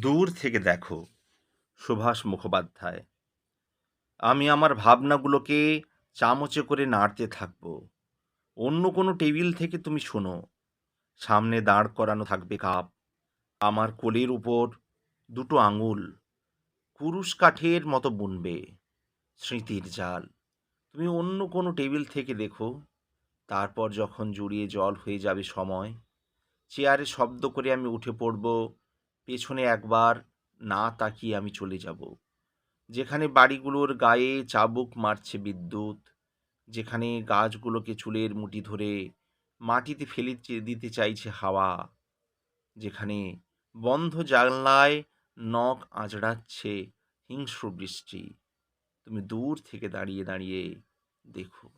দূর থেকে দেখো, সুভাষ মুখোপাধ্যায়। আমি আমার ভাবনাগুলোকে চামচে করে নাড়তে থাকব। অন্য কোনো টেবিল থেকে তুমি শোনো। সামনে দাঁড় করানো থাকবে কাপ। আমার কোলের উপর দুটো আঙুল। কুরুশ কাঠের মতো বুনবে। স্মৃতির জাল। তুমি অন্য কোনো টেবিল থেকে দেখো। তারপর যখন জুড়িয়ে জল হয়ে যাবে সময়, চেয়ারে শব্দ করে আমি উঠে পড়ব পেছনে একবার না তাকিয়ে আমি চলে যাব। যেখানে বাড়িগুলোর গায়ে চাবুক মারছে বিদ্যুৎ, যেখানে গাছগুলোকে চুলের মুঠি ধরে মাটিতে ফেলে দিতে চাইছে হাওয়া, যেখানে বন্ধ জানলায় নখ আঁচড়াচ্ছে হিংস্র বৃষ্টি। তুমি দূর থেকে দাঁড়িয়ে দাঁড়িয়ে দেখো।